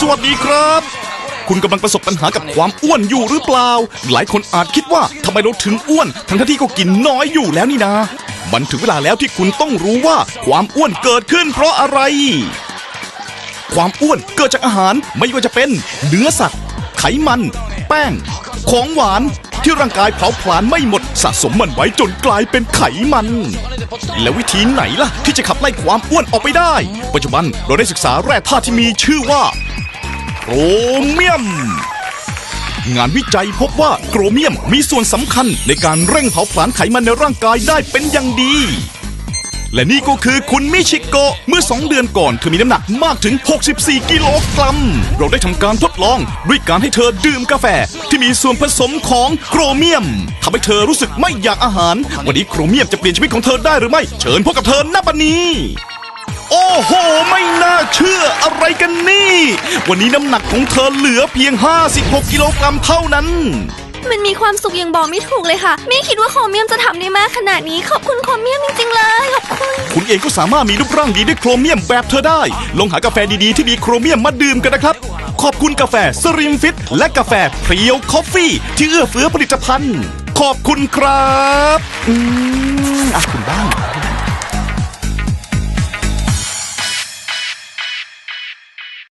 สวัสดีครับ คุณกำลังประสบปัญหากับความอ้วนอยู่หรือเปล่า หลายคนอาจคิดว่าทำไมเราถึงอ้วน ทั้งที่ก็กินน้อยอยู่แล้วนี่นามันถึงเวลาแล้วที่คุณต้องรู้ว่าความอ้วนเกิดขึ้นเพราะอะไร ความอ้วนเกิดจากอาหารไม่ว่าจะเป็นเนื้อสัตว์ ไขมัน แป้ง ของหวานที่ร่างกายเผาผลาญไม่หมดสะสมมันไว้จนกลายเป็นไขมัน แล้ววิธีไหนล่ะ ที่จะขับไล่ความอ้วนออกไปได้ ปัจจุบันเราได้ศึกษาแร่ธาตุที่มีชื่อว่า โครเมียม งานวิจัยพบว่าโครเมียมมีส่วนสำคัญในการเร่งเผาผลาญไขมันในร่างกายได้เป็นอย่างดี และนี่ก็คือคุณมิชิโกะเมื่อ 2 เดือนก่อนเธอมีน้ำหนักมากถึง 64 กิโลกรัม เราได้ทำการทดลองด้วยการให้เธอดื่มกาแฟ ที่มีส่วนผสมของโครเมียมทำให้เธอรู้สึกไม่อยากอาหาร วันนี้โครเมียมจะเปลี่ยนชีวิตของเธอได้หรือไม่ เชิญพบกับเธอณบัดนี้ โอ้โห ไม่น่าเชื่ออะไรกันนี่ วันนี้น้ำหนักของเธอเหลือเพียง 56 กิโลกรัมเท่านั้น มันมีความสุขอย่างบอกไม่ถูกเลยค่ะ ไม่คิดว่าโครเมียมจะทำได้มากขนาดนี้ ขอบคุณโครเมียมจริงๆเลยขอบคุณ คุณเองก็สามารถมีรูปร่างดีด้วยโครเมียมแบบเธอได้ ลองหากาแฟดีๆที่มีโครเมียมมาดื่มกันนะครับ ขอบคุณกาแฟสริมฟิต และกาแฟเพียวคอฟฟี่ ที่เอื้อเฟื้อผลิตภัณฑ์ ขอบคุณครับ อืมอะคุณบ้าง